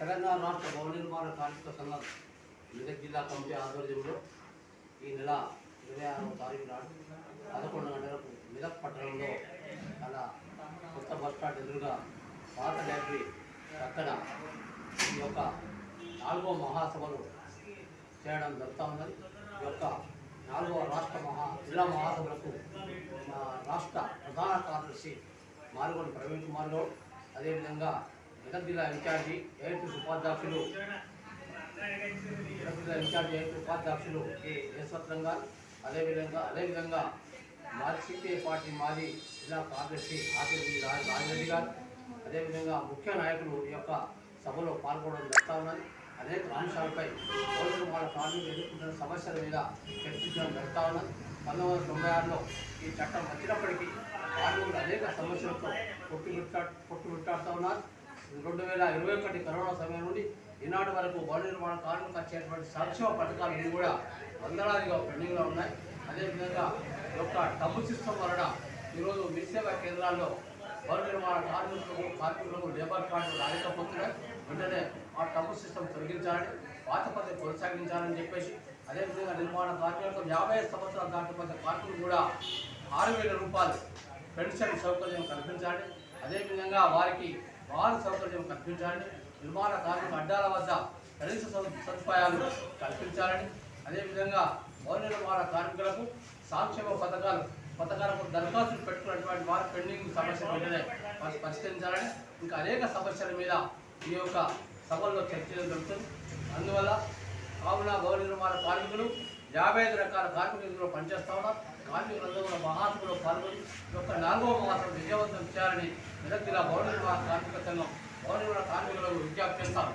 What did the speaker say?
తెలంగాణ రాష్ట్ర భవన నిర్మాణ కార్మిక సంఘం మెదక్ జిల్లా కమిటీ ఆధ్వర్యంలో ఈ నెల ఇరవై ఆరవ తారీఖు నాడు పదకొండు గంటలకు మెదక్ పట్టణంలో అలా కొత్త బస్ స్టాండ్ ఎదురుగా పాత లైబ్రరీ అక్కడ ఈ యొక్క నాలుగో మహాసభలు చేయడం జరుగుతూ ఉన్నది. ఈ యొక్క నాలుగవ రాష్ట్ర మహా జిల్లా మహాసభలకు మా రాష్ట్ర ప్రధాన కార్యదర్శి మారుగోడు ప్రవీణ్ కుమార్ గౌడ్ అదేవిధంగా మెదక్ జిల్లా ఇన్ఛార్జి ఎయిట్ ఉపాధ్యక్షులు మెదక్ జిల్లా ఇన్ఛార్జి ఎయిట్ ఉపాధ్యక్షులు కె యశ్వత్రంగా అదేవిధంగా అదేవిధంగా మార్క్సిపే పార్టీ మాజీ జిల్లా కార్యదర్శి ఆదిరెడ్డి రాజరెడ్డి గారు అదేవిధంగా ముఖ్య నాయకులు ఈ యొక్క సభలో పాల్గొనడం జరుగుతూ ఉన్నది. అనేక అంశాలపై పౌరులు వాళ్ళ కార్మికులు ఎదుర్కొంటున్న సమస్యల మీద చర్చించడం జరుగుతూ ఉన్నది. పంతొమ్మిది వందల తొంభై ఆరులో ఈ చట్టం వచ్చినప్పటికీ కార్మికులు అనేక సమస్యలతో కొట్టుమిట్టా కొట్టుమిట్టాడుతూ ఉన్నారు. రెండు వేల ఇరవై ఒకటి కరోనా సమయం నుండి ఈనాటి వరకు భవన నిర్మాణ కార్మికులకు వచ్చేటువంటి సంక్షేమ పథకాలు ఇవి కూడా వందలాదిగా పెండింగ్లో ఉన్నాయి. అదేవిధంగా ఈ యొక్క డబ్బు సిస్టమ్ వలన ఈరోజు మీ సేవా కేంద్రాల్లో భవన నిర్మాణ కార్మికులకు కార్మికులకు లేబర్ కార్డు రాలేకపోతున్నాయి. వెంటనే ఆ డబ్బు సిస్టమ్ తొలగించాలని పాత పద్ధతి కొనసాగించాలని చెప్పేసి అదేవిధంగా నిర్మాణ కార్మికులకు యాభై సంవత్సరాలు దాటిపోతే కార్మికులు కూడా ఆరు వేల రూపాయలు పెన్షన్ సౌకర్యం కల్పించాలి. అదేవిధంగా వారికి వాహన సౌకర్యం కల్పించాలని నిర్మాణ కార్మిక అడ్డాల వద్ద కనీస సదుపాయాలు కల్పించాలని అదేవిధంగా భవన నిర్మాణ కార్మికులకు సంక్షేమ పథకాలు పథకాలకు దరఖాస్తులు పెట్టుకున్నటువంటి వారి పెండింగ్ సమస్యలు వెంటనే పరిష్కరించాలని ఇంకా అనేక సమస్యల మీద ఈ యొక్క సభల్లో చర్చలు జరుగుతుంది. అందువల్ల కావున భవన నిర్మాణ కార్మికులు యాభై ఐదు రకాల కార్మికులు పనిచేస్తా ఉన్నారు. కార్మికులందరూ కూడా మహాత్ములో పాల్గొని యొక్క నాలుగవ మాసం విజయవంతం చేయాలని మెదక్ జిల్లా భవన నిర్మాణ కార్మిక సంఘం భవన నిర్మాణ కార్మికులకు విజ్ఞప్తి చేస్తారు.